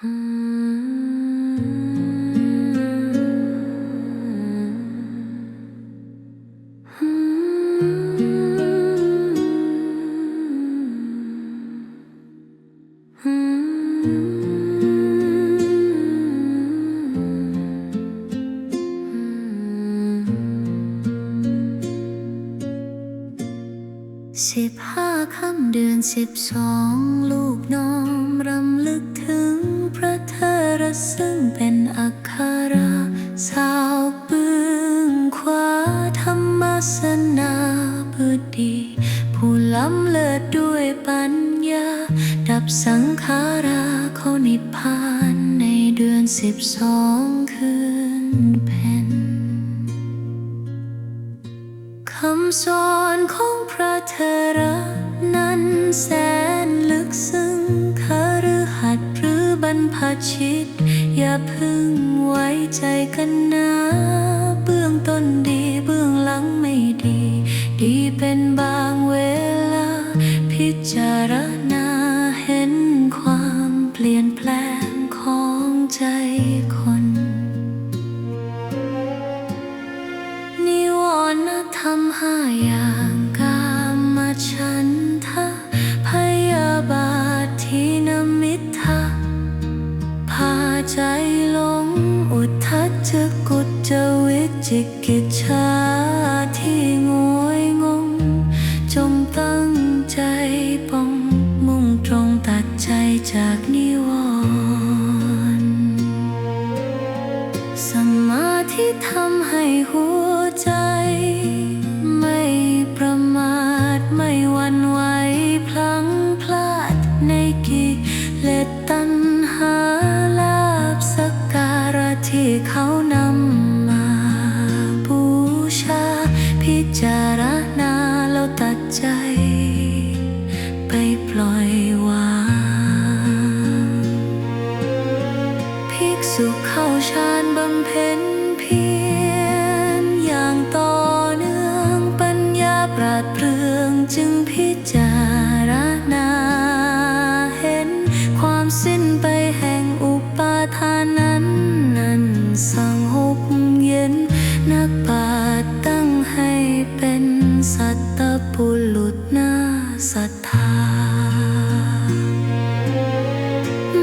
Hmm. สิบห้าค่ำเดือนสิบสองลูกน้อมรำลึกถึงพระเทระซึ่งเป็นอัคราสาวปึงขวาธรรมสนาบดี ผู้ล้ำเลิศด้วยปัญญา ดับสังขาราเขานิพพานในเดือนสิบสองคืนเพ สอนของพระเทระนั้นแสนลึกซึ้งคฤหัสถ์หรือบรรพชิต อย่าพึ่งไว้ใจกันนะ เบื้องต้นดีเบื้องหลังไม่ รมห้าอย่างกามฉันทะพยาบาททีนมิทะพาใจหลงอุทธัจจกุจจวิจิกิจฉาที่งวยงง จงตั้งใจป้องมุ่งตรงตัดใจจากนิวรณ์สมาธิทำให้หัว ใจ ไปปล่อยวางพิกสุเข้าฌานบำเพ็ญเพียรอย่างต่อเนื่องปัญญาปราดเปรื่องจึงพิ สัตตปุรุษน่าศรัทธา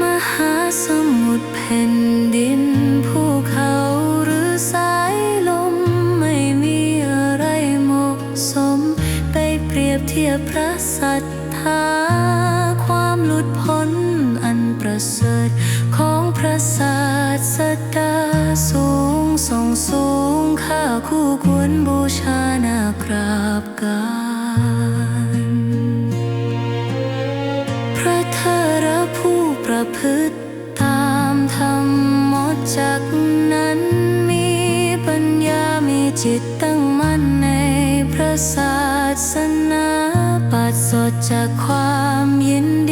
มหาสมุทรแผ่นดินภูเขาหรือสายลม ไม่มีอะไรเหมาะสม ไปเปรียบเทียบพระสัทธา ความหลุดพ้นอันประเสริฐ ของพระศาสดาสูงส่งสูงค่าคู่ควรบูชา กราบการพระเทระผู้ประพฤติตามธรรมหมดจากนั้นมีปัญญามีจิตตั้งมั่นในพระศาสนาปัสสดจากความยินดี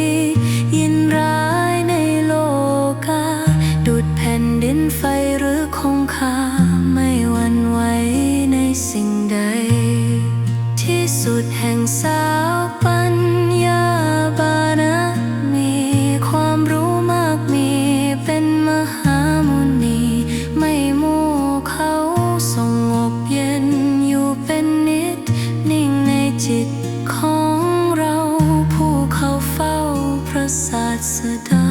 ศาสดา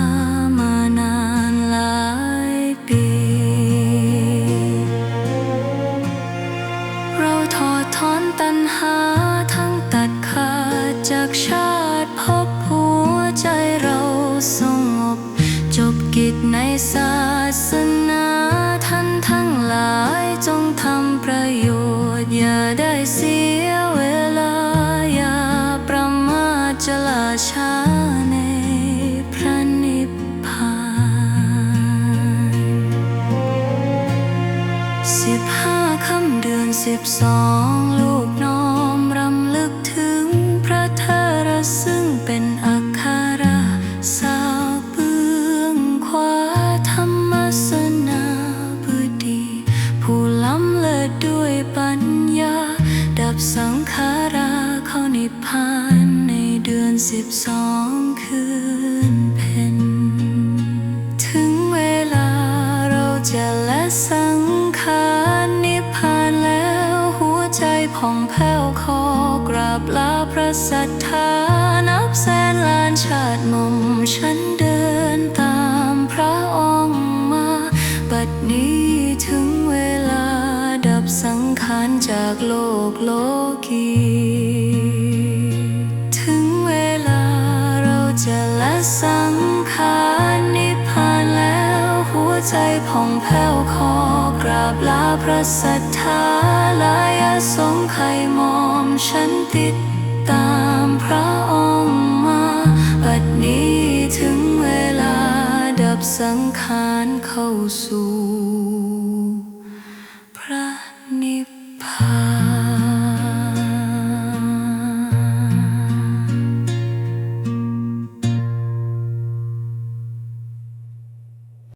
มานานหลายปี เราถอดถอนตัณหาทั้งตัดขาดจากชาติพบหัวใจเราสงบ จบกิจในศาสนาท่านทั้งหลายจงทำประโยชน์อย่าได้เสีย สิบสองลูกน้อมรำลึกถึงพระเทระซึ่งเป็นอัคราสาวเบื้องขวาธรรมสนาบดี ผู้ล้ำเลิศด้วยปัญญา ดับสังขาราเขานิพพานในเดือนสิบสองคืน ของแผ้วคอกราบลาพระสัทธานับแสนล้านชาติมุมฉันเดินตามพระองค์มา บัดนี้ถึงเวลาดับสังขารจากโลกโลกี ใจผ่องแผ้วคอกราบลาพระสัทธาลายสงไขมอมฉันติดตามพระองค์มาบัดนี้ถึงเวลาดับสังขารเข้าสู่